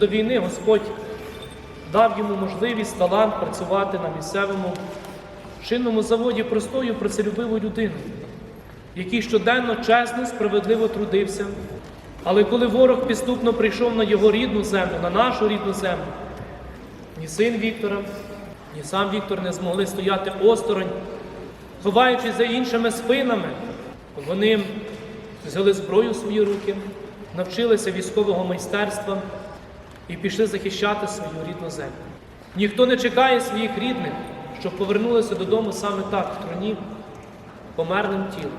До війни Господь дав йому можливість, талант працювати на місцевому шинному заводі простою працелюбивою людиною, який щоденно чесно, справедливо трудився. Але коли ворог підступно прийшов на його рідну землю, на нашу рідну землю, ні син Віктора, ні сам Віктор не змогли стояти осторонь, ховаючись за іншими спинами, вони взяли зброю в свої руки, навчилися військового майстерства і пішли захищати свою рідну землю. Ніхто не чекає своїх рідних, щоб повернулися додому саме так, в троні, померлим тілом.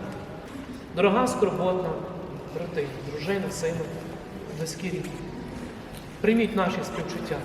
Дорога скорботна, брати, дружина, сину, близькі рідні. Прийміть наші співчуття.